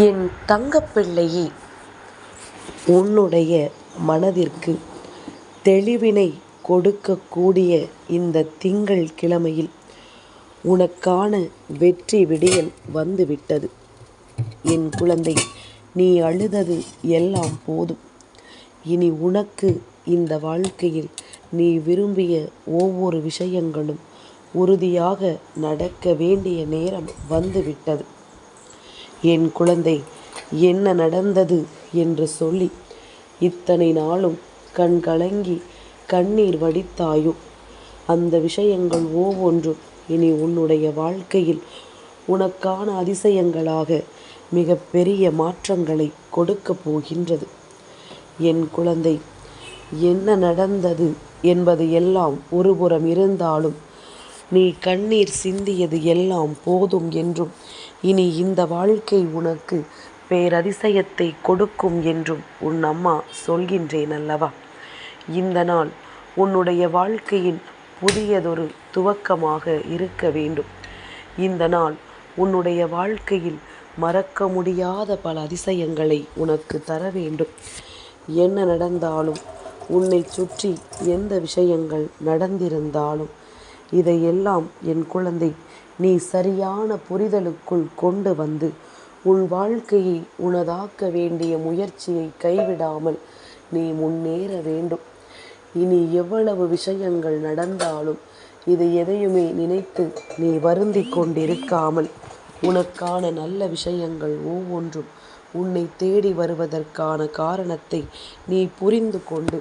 என் தங்கப்பிள்ளையே உன்னுடைய மனதிற்கு தெளிவினை கொடுக்கக்கூடிய இந்த திங்கள் கிழமையில் உனக்கான வெற்றி விடியல் வந்துவிட்டது. என் குழந்தை நீ அழுதது எல்லாம் போதும். இனி உனக்கு இந்த வாழ்க்கையில் நீ விரும்பிய ஒவ்வொரு விஷயங்களும் உறுதியாக நடக்க வேண்டிய நேரம் வந்துவிட்டது. என் குழந்தை என்ன நடந்தது? என்று சொல்லி இத்தனை நாளும் கண் கலங்கி கண்ணீர் வடித்தாயோ? அந்த விஷயங்கள் ஒவ்வொன்றும் இனி உன்னுடைய வாழ்க்கையில் உனக்கான அதிசயங்களாக மிக பெரிய மாற்றங்களை கொடுக்கப் போகின்றது. என் குழந்தை என்ன நடந்தது என்பது எல்லாம் ஒருபுறம் இருந்தாலும் நீ கண்ணீர் சிந்தியது எல்லாம் போதும் என்றும். இனி இந்த வாழ்க்கை உனக்கு பேரதிசயத்தை கொடுக்கும் என்றும் உன் அம்மா சொல்கின்றேன் அல்லவா இந்த நாள் உன்னுடைய வாழ்க்கையின் புதியதொரு துவக்கமாக இருக்க வேண்டும். இந்த நாள் உன்னுடைய வாழ்க்கையில் மறக்க முடியாத பல அதிசயங்களை உனக்கு தர வேண்டும். என்ன நடந்தாலும் உன்னை சுற்றி எந்த விஷயங்கள் நடந்திருந்தாலும் இதையெல்லாம் என் குழந்தை நீ சரியான புரிதலுக்குள் கொண்டு வந்து உன் வாழ்க்கையை உனதாக்க வேண்டிய முயற்சியை கைவிடாமல் நீ முன்னேற வேண்டும். இனி எவ்வளவு விஷயங்கள் நடந்தாலும் இது எதையுமே நினைத்து நீ வருந்தி கொண்டிருக்காமல் உனக்கான நல்ல விஷயங்கள் ஒவ்வொன்றும் உன்னை தேடி வருவதற்கான காரணத்தை நீ புரிந்து கொண்டு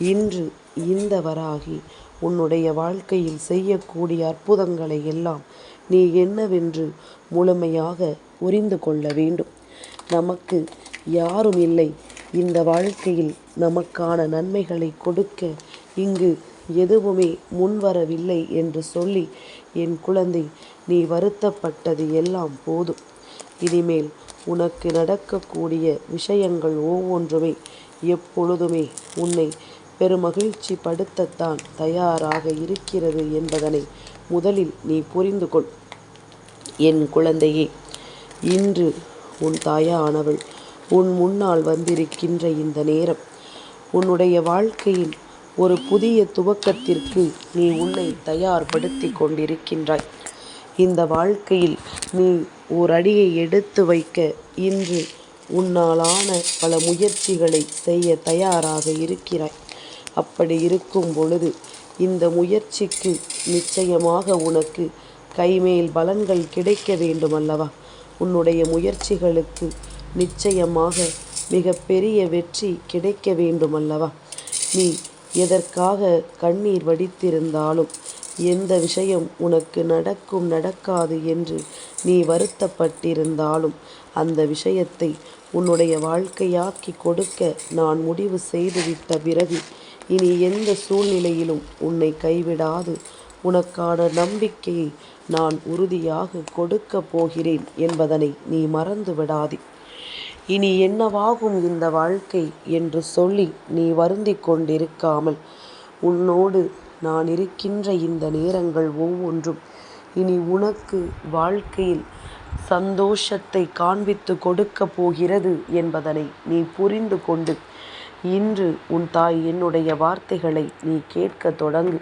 இன்று இந்த வராகி உன்னுடைய வாழ்க்கையில் செய்யக்கூடிய அற்புதங்களை எல்லாம் நீ என்னவென்று முழுமையாக புரிந்து கொள்ள வேண்டும். நமக்கு யாரும் இல்லை. இந்த வாழ்க்கையில் நமக்கான நன்மைகளை கொடுக்க இங்கு எதுவுமே முன்வரவில்லை என்று சொல்லி என் குழந்தை நீ வருத்தப்பட்டது எல்லாம் போதும். இனிமேல் உனக்கு நடக்கக்கூடிய விஷயங்கள் ஒவ்வொன்றுமே எப்பொழுதுமே உன்னை பெருமகிழ்ச்சி படுத்தத்தான் தயாராக இருக்கிறது என்பதனை முதலில் நீ புரிந்து கொள். என் குழந்தையே இன்று உன் தாயானவள் உன் முன்னால் வந்திருக்கின்ற இந்த நேரம் உன்னுடைய வாழ்க்கையில் ஒரு புதிய துவக்கத்திற்கு நீ உன்னை தயார்படுத்தி கொண்டிருக்கின்றாய். இந்த வாழ்க்கையில் நீ ஓர் அடியை எடுத்து வைக்க இன்று உன்னாலான பல முயற்சிகளை செய்ய தயாராக இருக்கிறாய். அப்படி இருக்கும் பொழுது இந்த முயற்சிக்கு நிச்சயமாக உனக்கு கைமேல் பலன்கள் கிடைக்க வேண்டும் அல்லவா உன்னுடைய முயற்சிகளுக்கு நிச்சயமாக மிகப்பெரிய வெற்றி கிடைக்க வேண்டும் அல்லவா நீ எதற்காக கண்ணீர் வடித்திருந்தாலும் எந்த விஷயம் உனக்கு நடக்கும் நடக்காது என்று நீ வருத்தப்பட்டிருந்தாலும் அந்த விஷயத்தை உன்னுடைய வாழ்க்கையாக்கி கொடுக்க நான் முடிவு செய்துவிட்ட பிறகு இனி எந்த சூழ்நிலையிலும் உன்னை கைவிடாது. உனக்கான நம்பிக்கையை நான் உறுதியாக கொடுக்கப் போகிறேன் என்பதனை நீ மறந்து விடாதே இனி என்னவாகும் இந்த வாழ்க்கை என்று சொல்லி நீ வருந்தி கொண்டிருக்காமல் உன்னோடு நான் இருக்கின்ற இந்த நேரங்கள் ஒவ்வொன்றும் இனி உனக்கு வாழ்க்கையில் சந்தோஷத்தை காண்பித்து கொடுக்க போகிறது என்பதனை நீ புரிந்து கொண்டு இன்று உன் தாய் என்னுடைய வார்த்தைகளை நீ கேட்க தொடங்கு.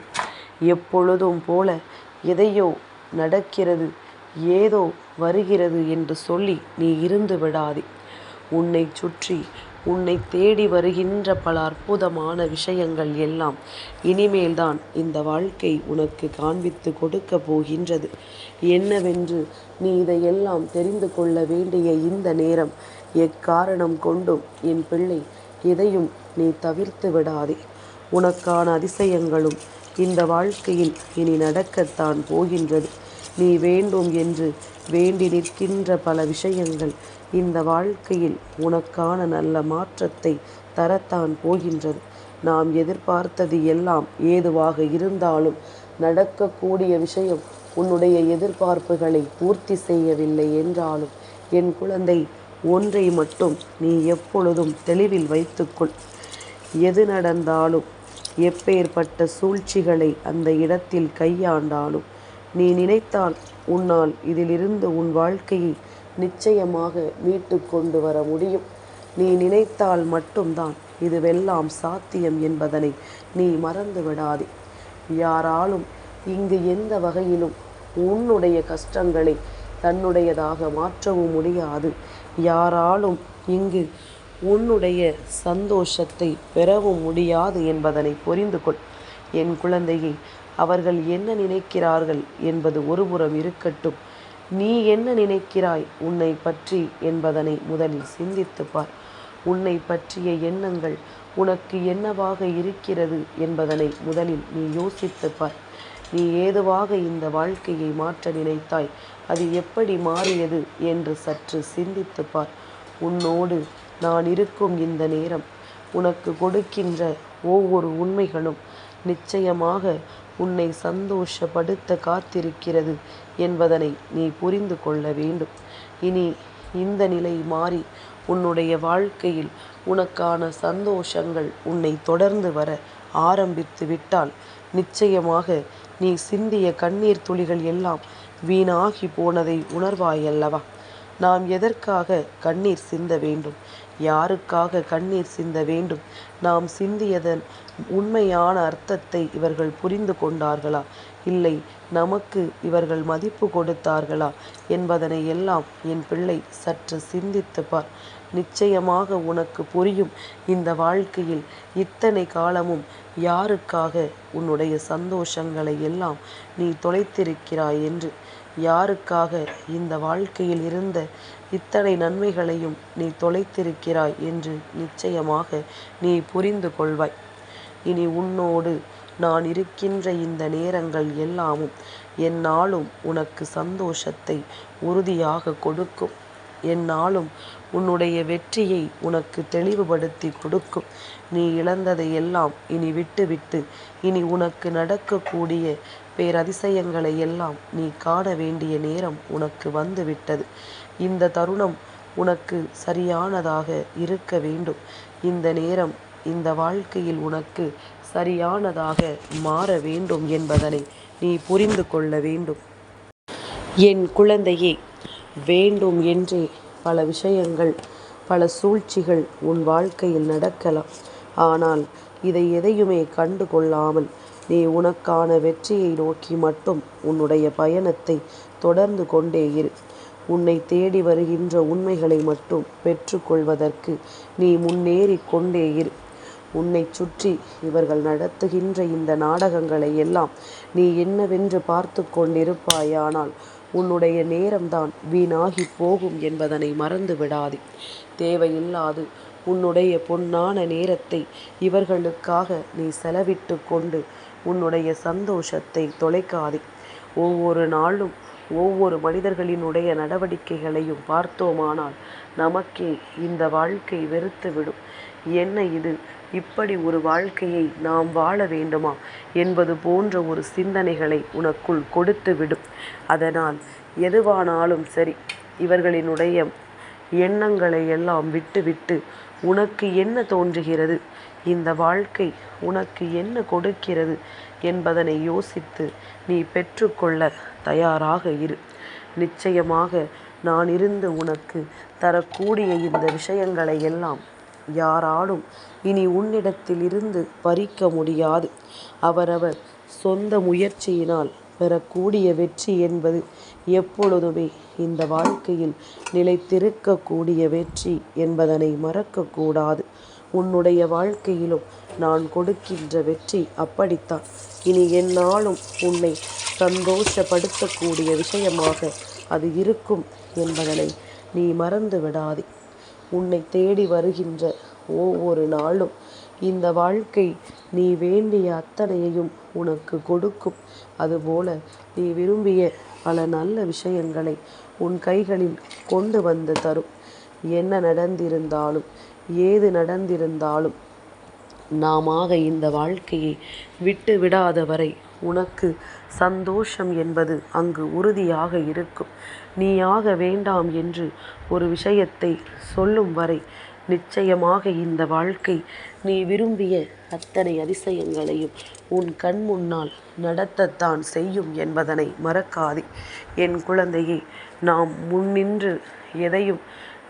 எப்பொழுதும் போல எதையோ நடக்கிறது ஏதோ வருகிறது என்று சொல்லி நீ இருந்து விடாதே. உன்னை சுற்றி உன்னை தேடி வருகின்ற பல அற்புதமான விஷயங்கள் எல்லாம் இனிமேல்தான் இந்த வாழ்க்கை உனக்கு காண்பித்து கொடுக்க போகின்றது. என்னவென்று நீ இதையெல்லாம் தெரிந்து கொள்ள வேண்டிய இந்த நேரம் எக்காரணம் கொண்டும் என் பிள்ளை எதையும் நீ தவிர்த்து விடாதே. உனக்கான அதிசயங்களும் இந்த வாழ்க்கையில் இனி நடக்கத்தான் போகின்றது. நீ வேண்டும் என்று வேண்டி நிற்கின்ற பல விஷயங்கள் இந்த வாழ்க்கையில் உனக்கான நல்ல மாற்றத்தை தரத்தான் போகின்றது. நாம் எதிர்பார்த்தது எல்லாம் ஏதுவாக இருந்தாலும் நடக்கக்கூடிய விஷயம் உன்னுடைய எதிர்பார்ப்புகளை பூர்த்தி செய்யவில்லை என்றாலும் என் குழந்தை ஒன்றை மட்டும் நீ எப்பொழுதும் தெளிவில் வைத்துக்கொள். எது நடந்தாலும் எப்பேற்பட்ட சூழ்ச்சிகளை அந்த இடத்தில் கையாண்டாலும் நீ நினைத்தால் உன்னால் இதிலிருந்து உன் வாழ்க்கையை நிச்சயமாக மீட்டு கொண்டு வர முடியும். நீ நினைத்தால் மட்டும்தான் இதுவெல்லாம் சாத்தியம் என்பதனை நீ மறந்து விடாதே யாராலும் இங்கு எந்த வகையிலும் உன்னுடைய கஷ்டங்களை தன்னுடையதாக மாற்றவும் முடியாது. யாராலும் இங்கு உன்னுடைய சந்தோஷத்தை பெறவும் முடியாது என்பதனை புரிந்து கொள். என் குழந்தையை அவர்கள் என்ன நினைக்கிறார்கள் என்பது ஒருபுறம் இருக்கட்டும். நீ என்ன நினைக்கிறாய் உன்னை பற்றி என்பதனை முதலில் சிந்தித்துப்பார் உன்னை பற்றிய எண்ணங்கள் உனக்கு என்னவாக இருக்கிறது என்பதனை முதலில் நீ யோசித்துப்பார் நீ ஏதுவாக இந்த வாழ்க்கையை மாற்ற நினைத்தாய்? அது எப்படி மாறியது? என்று சற்று சிந்தித்து பார். உன்னோடு நான் இருக்கும் இந்த நேரம் உனக்கு கொடுக்கின்ற ஒவ்வொரு உண்மைகளும் நிச்சயமாக உன்னை சந்தோஷப்படுத்த காத்திருக்கிறது என்பதனை நீ புரிந்து கொள்ள வேண்டும். இனி இந்த நிலை மாறி உன்னுடைய வாழ்க்கையில் உனக்கான சந்தோஷங்கள் உன்னை தொடர்ந்து வர ஆரம்பித்து விட்டால் நிச்சயமாக நீ சிந்திய கண்ணீர் துளிகள் எல்லாம் வீணாகி போனதை உணர்வாயல்லவா நாம் எதற்காக கண்ணீர் சிந்த வேண்டும்? யாருக்காக கண்ணீர் சிந்த வேண்டும்? நாம் சிந்தியதன் உண்மையான அர்த்தத்தை இவர்கள் புரிந்து கொண்டார்களா? இல்லை நமக்கு இவர்கள் மதிப்பு கொடுத்தார்களா? என்பதனை எல்லாம் என் பிள்ளை சற்று சிந்தித்து பார். நிச்சயமாக உனக்கு புரியும். இந்த வாழ்க்கையில் இத்தனை காலமும் யாருக்காக உன்னுடைய சந்தோஷங்களை எல்லாம் நீ தொலைத்திருக்கிறாய் என்று? யாருக்காக இந்த வாழ்க்கையில் இருந்த இத்தனை நன்மைகளையும் நீ தொலைத்திருக்கிறாய் என்று நிச்சயமாக நீ புரிந்து கொள்வாய். இனி உன்னோடு நான் இருக்கின்ற இந்த நேரங்கள் எல்லாமும் என்னாலும் உனக்கு சந்தோஷத்தை உறுதியாக கொடுக்கும். என்னாலும் உன்னுடைய வெற்றியை உனக்கு தெளிவுபடுத்தி கொடுக்கும். நீ இழந்ததை எல்லாம் இனி விட்டுவிட்டு இனி உனக்கு நடக்கக்கூடிய பேரதிசயங்களை எல்லாம் நீ காண வேண்டிய நேரம் உனக்கு வந்துவிட்டது. இந்த தருணம் உனக்கு சரியானதாக இருக்க வேண்டும். இந்த நேரம் இந்த வாழ்க்கையில் உனக்கு சரியானதாக மாற வேண்டும் என்பதனை நீ புரிந்து கொள்ள வேண்டும். என் குழந்தையே வேண்டும் என்றே பல விஷயங்கள் பல சூழ்ச்சிகள் உன் வாழ்க்கையில் நடக்கலாம். ஆனால் இதை எதையுமே கண்டு கொள்ளாமல் நீ உனக்கான வெற்றியை நோக்கி மட்டும் உன்னுடைய பயணத்தை தொடர்ந்து கொண்டே இரு. உன்னை தேடி வருகின்ற உண்மைகளை மட்டும் பெற்றுக்கொள்வதற்கு நீ முன்னேறி கொண்டே இரு. உன்னை சுற்றி இவர்கள் நடத்துகின்ற இந்த நாடகங்களை எல்லாம் நீ என்னவென்று பார்த்து கொண்டிருப்பாயானால் உன்னுடைய நேரம்தான் வீணாகி போகும் என்பதனை மறந்து விடாதே. தேவையில்லாது உன்னுடைய பொன்னான நேரத்தை இவர்களுக்காக நீ செலவிட்டு கொண்டு உன்னுடைய சந்தோஷத்தை தொலைக்காதே. ஒவ்வொரு நாளும் ஒவ்வொரு மனிதர்களினுடைய நடவடிக்கைகளையும் பார்த்தோமானால் நமக்கே இந்த வாழ்க்கை வெறுத்துவிடும். என்ன இது? இப்படி ஒரு வாழ்க்கையை நாம் வாழ வேண்டுமா என்பது போன்ற ஒரு சிந்தனைகளை உனக்குள் கொடுத்து விடும். அதனால் எதுவானாலும் சரி இவர்களினுடைய எண்ணங்களை எல்லாம் விட்டுவிட்டு உனக்கு என்ன தோன்றுகிறது? இந்த வாழ்க்கை உனக்கு என்ன கொடுக்கிறது என்பதனை யோசித்து நீ பெற்றுக்கொள்ள தயாராக இரு. நிச்சயமாக நான் இருந்து உனக்கு தரக்கூடிய இந்த விஷயங்களை எல்லாம் யாராலும் இனி உன்னிடத்தில் இருந்து பறிக்க முடியாது. அவரவர் சொந்த முயற்சியினால் பெறக்கூடிய வெற்றி என்பது எப்பொழுதுமே இந்த வாழ்க்கையில் நிலைத்திருக்கக்கூடிய வெற்றி என்பதனை மறக்கக்கூடாது. உன்னுடைய வாழ்க்கையிலும் நான் கொடுக்கின்ற வெற்றி அப்படித்தான். இனி என்னாலும் உன்னை சந்தோஷப்படுத்தக்கூடிய விஷயமாக அது இருக்கும் என்பதனை நீ மறந்து விடாதே உன்னை தேடி வருகின்ற ஒவ்வொரு நாளும். இந்த வாழ்க்கை நீ வேண்டிய அத்தனையையும் உனக்கு கொடுக்கும். அதுபோல நீ விரும்பிய பல நல்ல விஷயங்களை உன் கைகளில் கொண்டு வந்து தரும். என்ன நடந்திருந்தாலும் ஏது நடந்திருந்தாலும் நாமாக இந்த வாழ்க்கையை விட்டு விடாத வரை உனக்கு சந்தோஷம் என்பது அங்கு உறுதியாக இருக்கும். நீயாக வேண்டாம் என்று ஒரு விஷயத்தை சொல்லும் வரை நிச்சயமாக இந்த வாழ்க்கை நீ விரும்பிய அத்தனை அதிசயங்களையும் உன் கண் முன்னால் நடத்தத்தான் செய்யும் என்பதனை மறக்காதே. என் குழந்தையை நாம் முன்னின்று எதையும்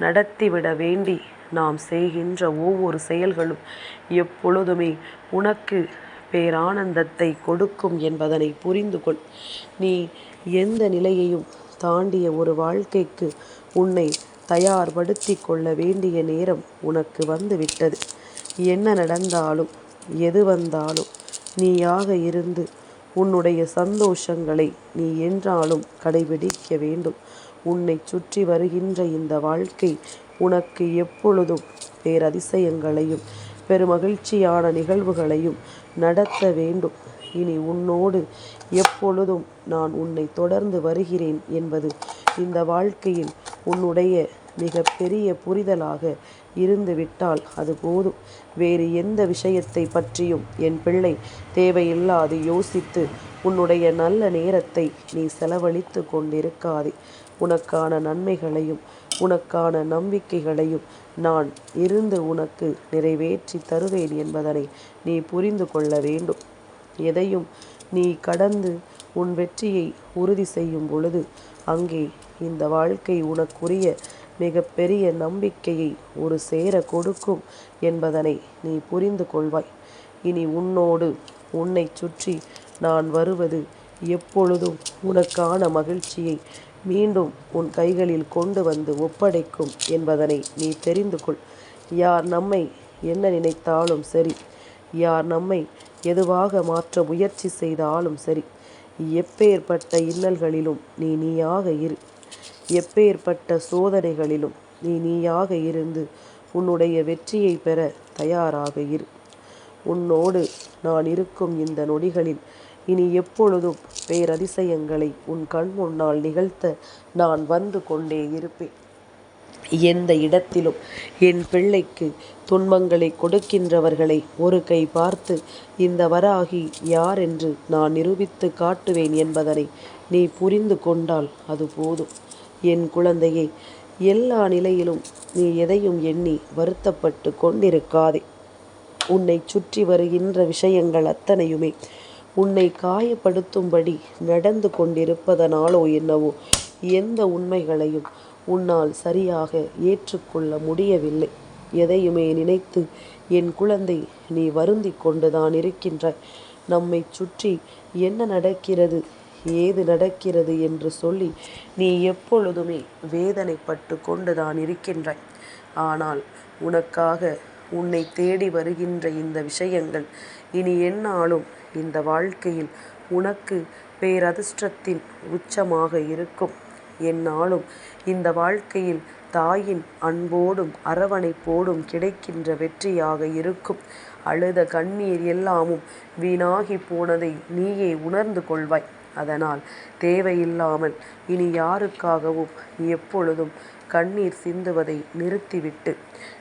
நடத்திவிட வேண்டி நாம் செய்கின்ற ஒவ்வொரு செயல்களும் எப்பொழுதுமே உனக்கு பேரானந்தத்தை கொடுக்கும் என்பதனை புரிந்து கொள். நீ எந்த நிலையையும் தாண்டிய ஒரு வாழ்க்கைக்கு உன்னை தயார்படுத்தி கொள்ள வேண்டிய நேரம் உனக்கு வந்து விட்டது என்ன நடந்தாலும் எது வந்தாலும் நீயாக இருந்து உன்னுடைய சந்தோஷங்களை நீ என்றாலும் கடைபிடிக்க வேண்டும். உன்னை சுற்றி வருகின்ற இந்த வாழ்க்கை உனக்கு எப்பொழுதும் பேரதிசயங்களையும் பெருமகிழ்ச்சியான நிகழ்வுகளையும் நடத்த வேண்டும். இனி உன்னோடு எப்பொழுதும் நான் உன்னை தொடர்ந்து வருகிறேன் என்பது இந்த வாழ்க்கையில் உன்னுடைய மிக பெரிய புரிதலாக இருந்துவிட்டால் அது போதும். வேறு எந்த விஷயத்தை பற்றியும் என் பிள்ளை தேவையில்லாது யோசித்து உன்னுடைய நல்ல நேரத்தை நீ செலவழித்து கொண்டிருக்காதே. உனக்கான நன்மைகளையும் உனக்கான நம்பிக்கைகளையும் நான் இருந்து உனக்கு நிறைவேற்றி தருவேன் என்பதனை நீ புரிந்து கொள்ள வேண்டும். எதையும் நீ கடந்து உன் வெற்றியை உறுதி செய்யும் பொழுது அங்கே இந்த வாழ்க்கை உனக்குரிய மிகப்பெரிய நம்பிக்கையை ஒரு சேர கொடுக்கும் என்பதனை நீ புரிந்து கொள்வாய். இனி உன்னோடு உன்னை சுற்றி நான் வருவது எப்பொழுதும் உனக்கான மகிழ்ச்சியை மீண்டும் உன் கைகளில் கொண்டு வந்து ஒப்படைக்கும் என்பதனை நீ தெரிந்து கொள். யார் நம்மை என்ன நினைத்தாலும் சரி யார் நம்மை எதுவாக மாற்ற முயற்சி செய்தாலும் சரி எப்பேற்பட்ட இன்னல்களிலும் நீ நீயாக இரு. எப்பேற்பட்ட சோதனைகளிலும் நீ நீயாக இருந்து உன்னுடைய வெற்றியை பெற தயாராக இரு. உன்னோடு நான் இருக்கும் இந்த நொடிகளில் இனி எப்பொழுதும் பேரதிசயங்களை உன் கண் முன்னால் நிகழ்த்த நான் வந்து கொண்டே இருப்பேன். எந்த இடத்திலும் என் பிள்ளைக்கு துன்பங்களை கொடுக்கின்றவர்களை ஒரு கை பார்த்து இந்த வராகி யார் என்று நான் நிரூபித்து காட்டுவேன் என்பதனை நீ புரிந்து கொண்டால் அது போதும். என் குழந்தையே எல்லா நிலையிலும் நீ எதையும் எண்ணி வருத்தப்பட்டு கொண்டிருக்காதே. உன்னை சுற்றி வருகின்ற விஷயங்கள் அத்தனையுமே உன்னை காயப்படுத்தும்படி நடந்து கொண்டிருப்பதனாலோ என்னவோ எந்த உண்மைகளையும் உன்னால் சரியாக ஏற்றுக்கொள்ள முடியவில்லை. எதையுமே நினைத்து என் குழந்தை நீ வருந்தி கொண்டுதான் இருக்கின்ற. நம்மை சுற்றி என்ன நடக்கிறது? ஏது நடக்கிறது என்று சொல்லி நீ எப்பொழுதுமே வேதனைப்பட்டு கொண்டுதான் இருக்கின்றாய். ஆனால் உனக்காக உன்னை தேடி வருகின்ற இந்த விஷயங்கள் இனி என்னாலும் இந்த வாழ்க்கையில் உனக்கு பேரதிர்ஷ்டத்தின் உச்சமாக இருக்கும். என்னாலும் இந்த வாழ்க்கையில் தாயின் அன்போடும் அரவணைப்போடும் கிடைக்கின்ற வெற்றியாக இருக்கும். அழுத கண்ணீர் எல்லாமும் வீணாகி போனதை நீயே உணர்ந்து கொள்வாய். அதனால் தேவையில்லாமல் இனி யாருக்காகவும் எப்பொழுதும் கண்ணீர் சிந்துவதை நிறுத்திவிட்டு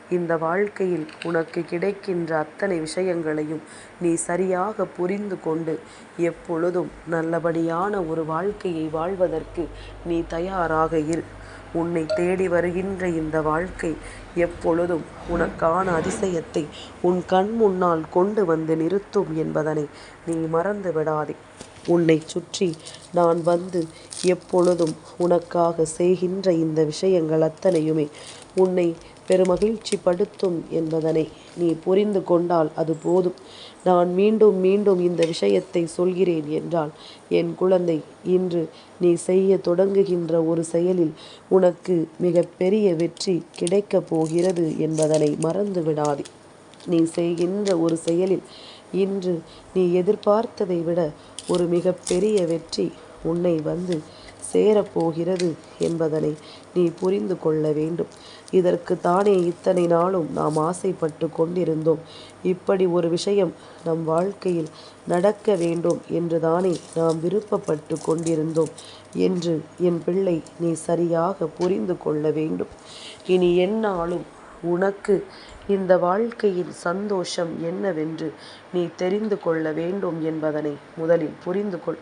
இந்த வாழ்க்கையில் உனக்கு கிடைக்கின்ற அத்தனை விஷயங்களையும் நீ சரியாக புரிந்து கொண்டு எப்பொழுதும் நல்லபடியான ஒரு வாழ்க்கையை வாழ்வதற்கு நீ தயாராக இரு. உன்னை தேடி வருகின்ற இந்த வாழ்க்கை எப்பொழுதும் உனக்கான அதிசயத்தை உன் கண் முன்னால் கொண்டு வந்து நிறுத்தும் என்பதனை நீ மறந்து விடாதே உன்னை சுற்றி நான் வந்து எப்பொழுதும் உனக்காக செய்கின்ற இந்த விஷயங்கள் அத்தனையுமே உன்னை பெருமகிழ்ச்சி படுத்தும் என்பதனை நீ புரிந்து கொண்டால் அது போதும். நான் மீண்டும் மீண்டும் இந்த விஷயத்தை சொல்கிறேன் என்றால் என் குழந்தை இன்று நீ செய்ய தொடங்குகின்ற ஒரு செயலில் உனக்கு மிக பெரிய வெற்றி கிடைக்கப் போகிறது என்பதனை மறந்து விடாதே நீ செய்கின்ற ஒரு செயலில் இன்று நீ எதிர்பார்த்ததை விட ஒரு மிகப்பெரிய வெற்றி உன்னை வந்து சேரப்போகிறது என்பதனை நீ புரிந்து கொள்ள வேண்டும். இதற்கு தானே இத்தனை நாளும் நாம் ஆசைப்பட்டு கொண்டிருந்தோம். இப்படி ஒரு விஷயம் நம் வாழ்க்கையில் நடக்க வேண்டும் என்று தானே நாம் விருப்பப்பட்டு கொண்டிருந்தோம் என்று என் பிள்ளை நீ சரியாக புரிந்து கொள்ள வேண்டும். இனி என்னாலும் உனக்கு இந்த வாழ்க்கையின் சந்தோஷம் என்னவென்று நீ தெரிந்து கொள்ள வேண்டும் என்பதனை முதலில் புரிந்து கொள்.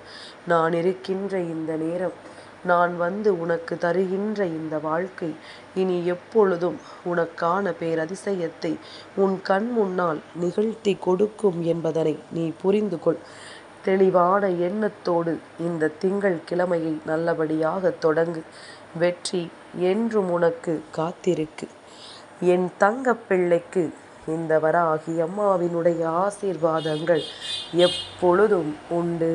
நான் இருக்கின்ற இந்த நேரம் நான் வந்து உனக்கு தருகின்ற இந்த வாழ்க்கை இனி எப்பொழுதும் உனக்கான பேரதிசயத்தை உன் கண் முன்னால் நிகழ்த்தி கொடுக்கும் என்பதனை நீ புரிந்து கொள். தெளிவான எண்ணத்தோடு இந்த திங்கள் கிழமையை நல்லபடியாக தொடங்கு. வெற்றி என்றும் உனக்கு காத்திருக்கு. என் தங்க பிள்ளைக்கு இந்த வராகி அம்மாவினுடைய ஆசீர்வாதங்கள் எப்பொழுதும் உண்டு.